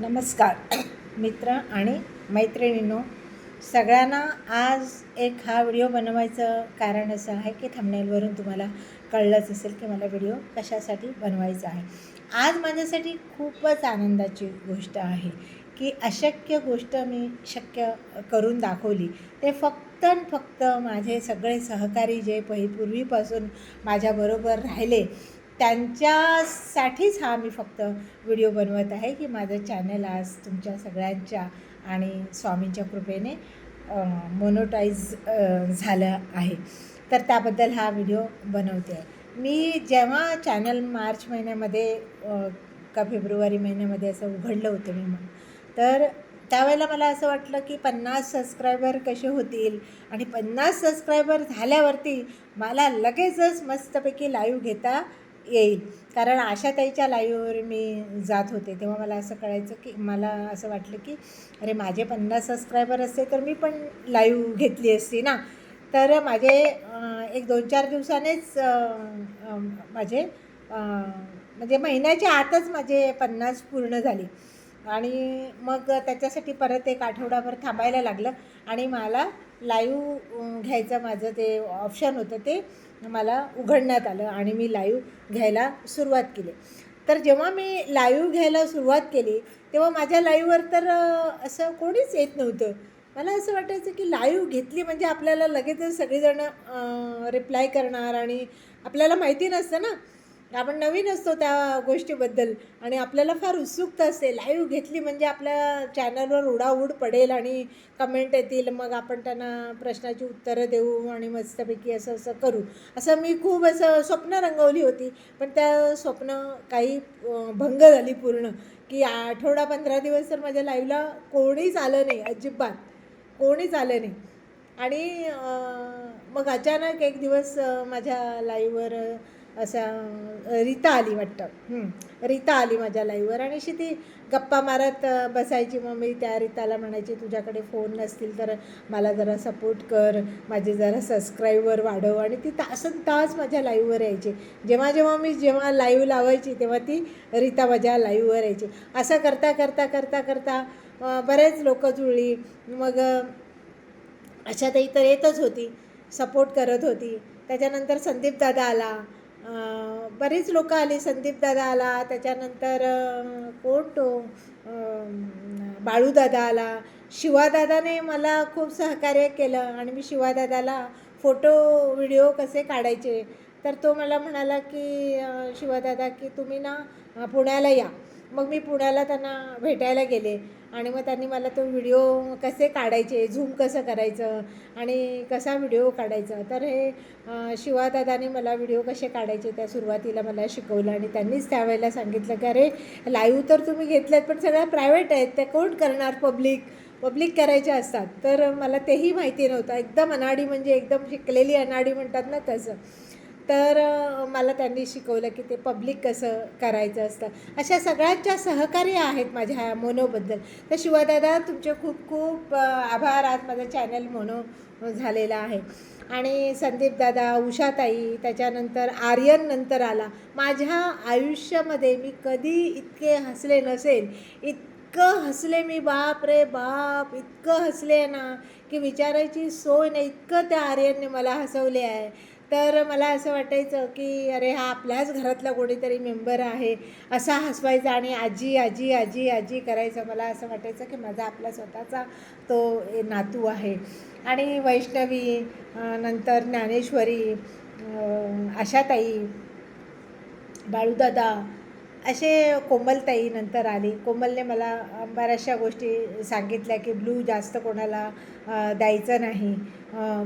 नमस्कार. मित्र आणि मैत्रिणींनो सगळ्यांना आज एक हा व्हिडिओ बनवायचं कारण असं आहे की थंबनेलवरून तुम्हाला कळलंच असेल की मला व्हिडिओ कशासाठी बनवायचा आहे. आज माझ्यासाठी खूपच आनंदाची गोष्ट आहे की अशक्य गोष्ट मी शक्य करून दाखवली. ते फक्त आणि फक्त माझे सगळे सहकारी जे पहिपूर्वीपासून माझ्याबरोबर राहिले त्यांच्यासाठीच हा मी फक्त व्हिडिओ बनवत आहे की माझं चॅनल आज तुमच्या सगळ्यांच्या आणि स्वामींच्या कृपेने मोनोटाईज झालं आहे. तर त्याबद्दल हा व्हिडिओ बनवते. आहे मी जेव्हा चॅनल मार्च महिन्यामध्ये का फेब्रुवारी महिन्यामध्ये असं उघडलं होतं मी मग तर त्यावेळेला मला असं वाटलं की पन्नास सबस्क्रायबर कसे होतील आणि पन्नास सबस्क्रायबर झाल्यावरती मला लगेचच मस्तपैकी लाईव्ह घेता येईल. कारण आशाताईच्या लाईव्हवर मी जात होते. तेव्हा मला असं कळायचं की मला असं वाटलं की अरे माझे पन्नास सबस्क्रायबर असते तर मी पण लाईव्ह घेतली असती ना. तर माझे एक दोन चार दिवसानेच माझे म्हणजे महिन्याच्या आतच माझे पन्नास पूर्ण झाली. आणि मग त्याच्यासाठी परत एक आठवडाभर थांबायला लागलं. आणि मला लाईव्ह घ्यायचं माझं ते ऑप्शन होतं ते. मला उघडण्यात आलं आणि मी लाईव्ह घ्यायला सुरुवात केली. तर जेव्हा मी लाईव्ह घ्यायला सुरुवात केली तेव्हा माझ्या लाईव्हवर तर असं कोणीच येत नव्हतं. मला असं वाटायचं की लाईव्ह घेतली म्हणजे आपल्याला लगेचच सगळीजणं रिप्लाय करणार आणि आपल्याला माहिती नसतं ना. आपण नवीन असतो त्या गोष्टीबद्दल आणि आपल्याला फार उत्सुकता असते. लाईव्ह घेतली म्हणजे आपल्या चॅनलवर उडाऊड पडेल आणि कमेंट येतील. मग आपण त्यांना प्रश्नाची उत्तरं देऊ आणि मस्तपैकी असं असं करू. असं मी खूप असं स्वप्न रंगवली होती. पण त्या स्वप्न काही भंग झाली पूर्ण. की आठवडा पंधरा दिवस तर माझ्या लाईव्हला कोणीच आलं नाही. अजिबात. कोणीच आलं नाही. आणि मग अचानक एक दिवस माझ्या लाईव्हवर असा रीता आली वाटतं. रीता आली माझ्या लाईव्हवर आणि अशी ती गप्पा मारत बसायची. मग मी त्या रीताला म्हणायची तुझ्याकडे फोन नसतील तर मला जरा सपोर्ट कर. माझे जरा सबस्क्राईबर वाढव. आणि ती तासन तास माझ्या लाईव्हवर यायची. जेव्हा जेव्हा मी जेव्हा लाईव्ह लावायची तेव्हा ती रीता माझ्या लाईव्हवर यायची. असं करता करता करता करता बरेच लोकं जुळली. मग अशा अशाताई तर येतच होती. सपोर्ट करत होती. त्याच्यानंतर संदीप दादा आला. बरीच लोकं आली. संदीपदादा आला. त्याच्यानंतर कोण तो? बाळूदादा आला. शिवादादाने मला खूप सहकार्य केलं आणि मी शिवादादाला फोटो व्हिडिओ कसे काढायचे? तर तो मला म्हणाला की शिवादादा की तुम्ही ना पुण्याला या. मग मी पुण्याला त्यांना भेटायला गेले आणि मग त्यांनी मला तो व्हिडिओ कसे काढायचे झूम कसं करायचं आणि कसा व्हिडिओ काढायचा. तर हे शिवादादानी शिवादादाने मला व्हिडिओ कसे काढायचे त्या सुरुवातीला मला शिकवलं आणि त्यांनीच त्यावेळेला सांगितलं की अरे लाईव्ह तर तुम्ही घेतल्यात पण सगळ्या प्रायव्हेट आहेत त्या कोण करणार पब्लिक? पब्लिक करायच्या असतात. तर मला तेही माहिती नव्हतं. एकदम अनाडी म्हणजे एकदम शिकलेली अनाडी म्हणतात ना तसं. तर मला त्यांनी शिकवलं की ते पब्लिक कसं करायचं असतं. अशा सगळ्यांच्या सहकार्य आहेत माझ्या मोनोबद्दल. तर शिवादादा तुमचे खूप खूप आभार. आज माझं चॅनल मोनो झालेलं आहे. आणि संदीप दादा उषाताई त्याच्यानंतर आर्यन नंतर आला. माझ्या आयुष्यामध्ये मी कधी इतके हसले नसेल. इतकं हसले मी बाप रे बाप. इतकं हसले ना की विचारायची सोय नाही. इतकं त्या आर्यनने मला हसवले आहे. तर मला असं वाटायचं की अरे हा आपल्याच घरातला कोणीतरी मेंबर आहे असा हसवायचा आणि आजी आजी आजी आजी करायचं. मला असं वाटायचं की माझा आपला स्वतःचा तो नातू आहे. आणि वैष्णवी नंतर ज्ञानेश्वरी आशाताई बाळूदादा असे कोमलताई नंतर आली. कोमलने मला बऱ्याचशा गोष्टी सांगितल्या की ब्लू जास्त कोणाला द्यायचं नाही.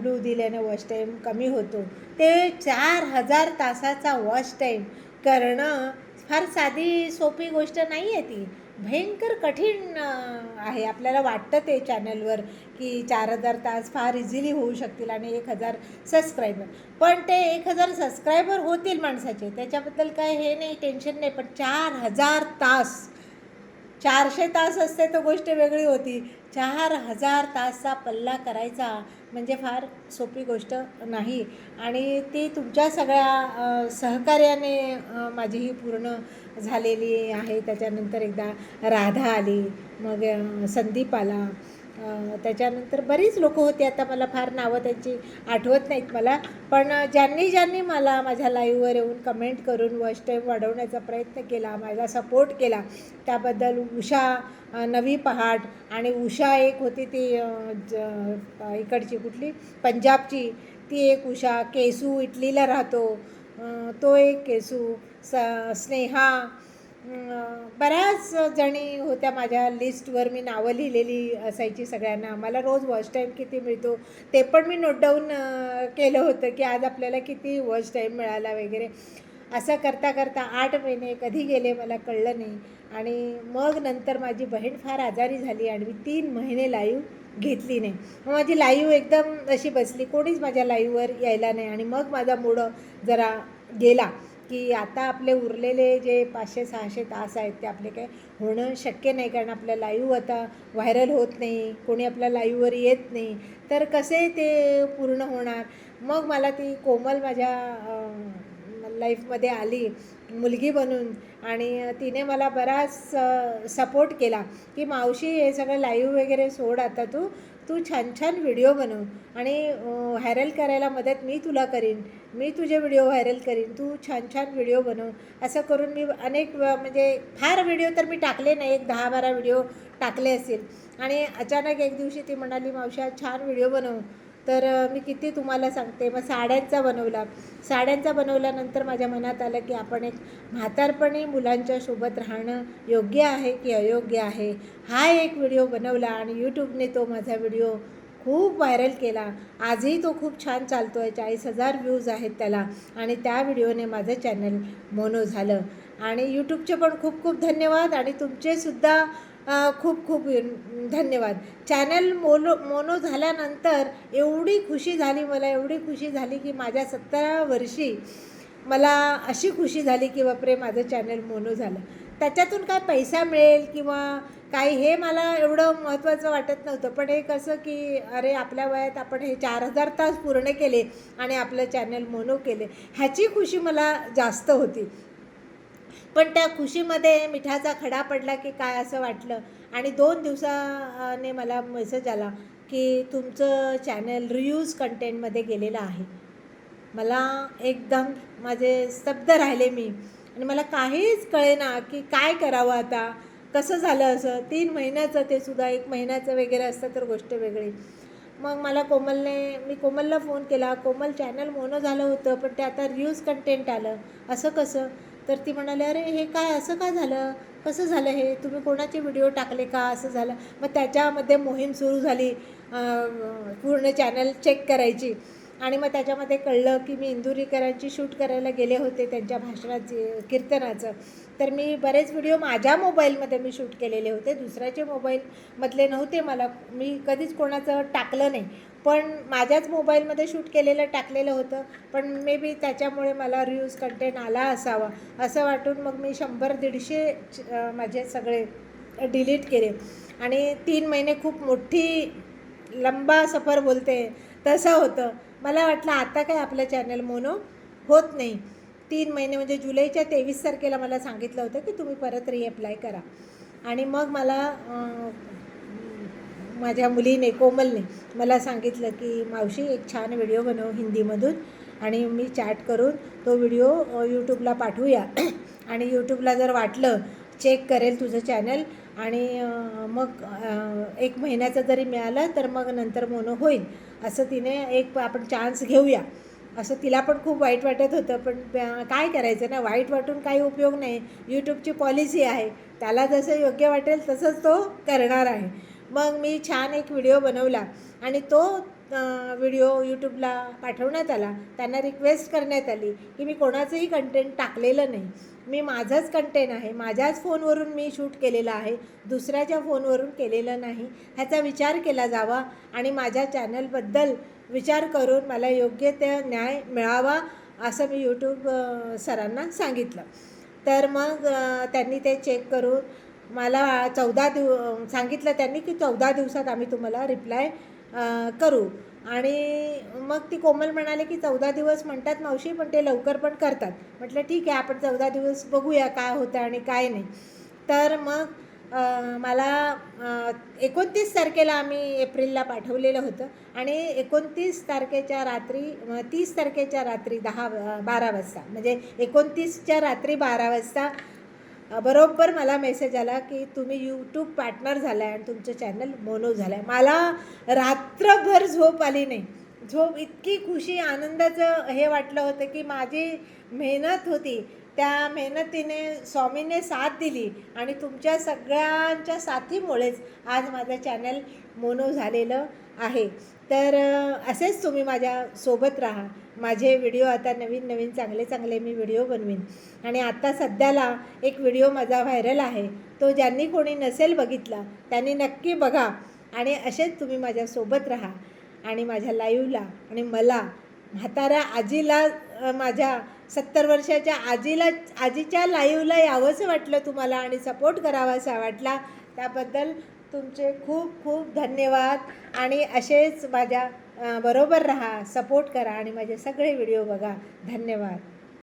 ब्लू दिल्याने वॉच टाईम कमी होतो. ते चार हजार तासाचा वॉश टाईम करणं फार साधी सोपी गोष्ट नाही आहे ती. भयंकर कठीण आहे. आपल्याला वाटतं ते चॅनलवर की चार हजार तास फार इझिली होऊ शकतील आणि एक हजार सबस्क्रायबर पण ते एक हजार सबस्क्रायबर होतील माणसाचे. त्याच्याबद्दल काय हे नाही टेन्शन नाही. पण चार हजार तास चारशे तास असते तर गोष्ट वेगळी होती. चार हजार तासचा पल्ला करायचा म्हणजे फार सोपी गोष्ट नाही. आणि ती तुमच्या सगळ्या सहकार्याने माझी ही पूर्ण झालेली आहे. त्याच्यानंतर एकदा राधा आली मग संदीप आला त्याच्यानंतर बरीच लोकं होती. आता मला फार नावं त्यांची आठवत नाहीत मला. पण ज्यांनी ज्यांनी मला माझ्या लाईव्हवर येऊन कमेंट करून वॉच टाईम वाढवण्याचा प्रयत्न केला माझा सपोर्ट केला त्याबद्दल उषा नवी पहाट आणि उषा एक होती ती ज- इकडची कुठली? पंजाबची. ती एक उषा केसू इटलीला राहतो. तो एक केसू स स्नेहा बऱ्याच जणी होत्या माझ्या लिस्टवर मी नावं लिहिलेली असायची सगळ्यांना. मला रोज वॉच टाईम किती मिळतो ते पण मी नोट डाऊन केलं होतं की आज आपल्याला किती वॉच टाईम मिळाला वगैरे. असं करता करता आठ महिने कधी गेले मला कळलं नाही. आणि मग नंतर माझी बहीण फार आजारी झाली आणि मी तीन महिने लाईव्ह घेतली नाही. मग माझी लाईव्ह एकदम अशी बसली कोणीच माझ्या लाईव्हवर यायला नाही. आणि मग माझा मूड जरा गेला. की आता आपले उरलेले जे पाचशे सहाशे तास आहेत ते आपले काय होणं शक्य नाही कारण आपल्या लाईव्ह आता व्हायरल होत नाही कोणी आपल्या लाईव्हवर येत नाही. तर कसे ते पूर्ण होणार? मग मला ती कोमल माझ्या लाईफमध्ये आली. मुलगी बनून आणि तिने मला बराच सपोर्ट केला की मावशी हे सगळं लाईव्ह वगैरे सोड आता तू तू छान छान व्हिडिओ बनव आणि व्हायरल करायला मदत मी तुला करीन मी तुझे व्हिडिओ व्हायरल करीन तू छान छान व्हिडिओ बनव. असं करून मी अनेक म्हणजे फार व्हिडिओ तर मी टाकले नाही एक दहा बारा व्हिडिओ टाकले असतील. आणि अचानक एक दिवशी ती म्हणाली मावशी छान व्हिडिओ बनव. तर मी किती तुम्हाला सांगते. मग साड्यांचा बनवला. साड्यांचा बनवल्यानंतर माझ्या मनात आलं की आपण एक म्हातारपणी मुलांच्या सोबत राहणं योग्य आहे की अयोग्य आहे? हा एक व्हिडिओ बनवला आणि यूट्यूबने तो माझा व्हिडिओ खूप व्हायरल केला. आजही तो खूप छान चालतो आहे चाळीस हजार व्ह्यूज आहेत त्याला आणि त्या व्हिडिओने माझं चॅनल मोनो झालं. आणि यूट्यूबचे पण खूप खूप धन्यवाद आणि तुमचेसुद्धा खूप खूप धन्यवाद. चॅनल मोनो मोनो झाल्यानंतर एवढी खुशी झाली मला एवढी खुशी झाली की माझ्या सतरा वर्षी मला अशी खुशी झाली की बापरे माझं चॅनल मोनो झालं. त्याच्यातून काय पैसा मिळेल किंवा काय हे मला एवढं महत्त्वाचं वाटत नव्हतं. पण हे कसं की अरे आपल्या वयात आपण हे चार हजार तास पूर्ण केले आणि आपलं चॅनल मोनो केले. ह्याची खुशी मला जास्त होती. पण त्या खुशीमध्ये मिठाचा खडा पडला की काय असं वाटलं? आणि दोन दिवसाने मला मेसेज आला की तुमचं चॅनल रियूज कंटेंटमध्ये गेलेलं आहे. मला एकदम माझे स्तब्ध राहिले मी. आणि मला काहीच कळेना की काय करावं आता? कसं झालं असं? तीन महिन्याचं ते सुद्धा एक महिन्याचं वगैरे असतं तर गोष्ट वेगळी. मग मला कोमलने मी कोमलला फोन केला. कोमल चॅनल मोनो झालं होतं पण ते आता रियूज कंटेंट आलं. असं कसं? तर ती म्हणाली अरे हे काय असं का झालं? कसं झालं हे? तुम्ही कोणाचे व्हिडिओ टाकले का? असं झालं. मग त्याच्यामध्ये मोहीम सुरू झाली पूर्ण चॅनल चेक करायची. आणि मग त्याच्यामध्ये कळलं की मी इंदुरीकरांची शूट करायला गेले होते त्यांच्या भाषणाचे कीर्तनाचं. तर मी बरेच व्हिडिओ माझ्या मोबाईलमध्ये मी शूट केलेले होते. दुसऱ्याचे मोबाईलमधले नव्हते मला. मी कधीच कोणाचं टाकलं नाही. पण माझ्याच मोबाईलमध्ये शूट केलेलं टाकलेलं होतं. पण मे बी त्याच्यामुळे मला रिव्ह्यूज कंटेंट आला असावा. असं वाटून मग मी शंभर दीडशे माझे सगळे डिलीट केले. आणि तीन महिने खूप मोठी लंबा सफर बोलते तसं होतं. मला वाटलं आता काय आपलं चॅनल मोनो होत नाही. तीन महिने म्हणजे जुलैच्या तेवीस तारखेला मला सांगितलं होतं की तुम्ही परत रिअप्लाय करा. आणि मग मला माझ्या मुलीने कोमलने मला सांगितलं की मावशी एक छान व्हिडिओ बनव हिंदीमधून आणि मी चॅट करून तो व्हिडिओ यूट्यूबला पाठवूया. आणि यूट्यूबला जर वाटलं चेक करेल तुझं चॅनल आणि मग एक महिन्याचं जरी मिळालं तर मग नंतर मोनो होईल. असं तिने एक आपण चान्स घेऊया. असं तिला पण खूप वाईट वाटत होतं पण काय करायचं ना वाईट वाटून काही उपयोग नाही. यूट्यूबची पॉलिसी आहे. त्याला जसं योग्य वाटेल तसंच तो करणार आहे. मग मी छान एक व्हिडिओ बनवला आणि तो व्हिडिओ यूट्यूबला पाठवण्यात आला. त्यांना रिक्वेस्ट करण्यात आली की मी कोणाचंही कंटेंट टाकलेलं नाही. मी माझंच कंटेंट आहे. माझ्याच फोनवरून मी शूट केलेलं आहे. दुसऱ्याच्या फोनवरून केलेलं नाही. ह्याचा विचार केला जावा आणि माझ्या चॅनलबद्दल विचार करून मला योग्य ते न्याय मिळावा असं मी यूट्यूब सरांना सांगितलं. तर मग त्यांनी ते चेक करून मला चौदा दिव सांगितलं त्यांनी की चौदा दिवसात आम्ही तुम्हाला रिप्लाय करू. आणि मग ती कोमल म्हणाले की चौदा दिवस म्हणतात मावशी पण ते लवकर पण करतात. म्हटलं ठीक आहे आपण चौदा दिवस बघूया काय होतं आणि काय नाही. तर मग मला एकोणतीस तारखेला आम्ही एप्रिलला पाठवलेलं होतं. आणि एकोणतीस तारखेच्या रात्री तीस तारखेच्या रात्री दहा बारा वाजता म्हणजे एकोणतीसच्या रात्री बारा वाजता बरोबर मला मेसेज आला की तुम्ही यूट्यूब पार्टनर झाला आहे आणि तुमचं चॅनल मोनो झालं आहे मला रात्रभर झोप आली नाही. झोप इतकी खुशी आनंदाचं हे वाटलं होतं की माझी मेहनत होती. त्या मेहनतीने स्वामीने साथ दिली आणि तुमच्या सगळ्यांच्या साथीमुळेच आज माझं चॅनल मोनो झालेलं आहे. तर असेच तुम्ही माझ्या सोबत राहा. माझे व्हिडिओ आता नवीन नवीन चांगले चांगले मी व्हिडिओ बनवीन. आणि आत्ता सध्याला एक व्हिडिओ माझा व्हायरल आहे. तो ज्यांनी कोणी नसेल बघितला त्यांनी नक्की बघा आणि असेच तुम्ही माझ्यासोबत राहा आणि माझ्या लाईव्हला आणि मला म्हाताऱ्या आजीला माझ्या सत्तर वर्षाच्या आजीला आजीच्या लाईव्हला यावंसं वाटलं तुम्हाला आणि सपोर्ट करावासा वाटला त्याबद्दल तुमचे खूप खूप धन्यवाद आणि असेच माझ्या बरोबर राहा सपोर्ट करा आणि माझे सगळे व्हिडिओ बघा. धन्यवाद.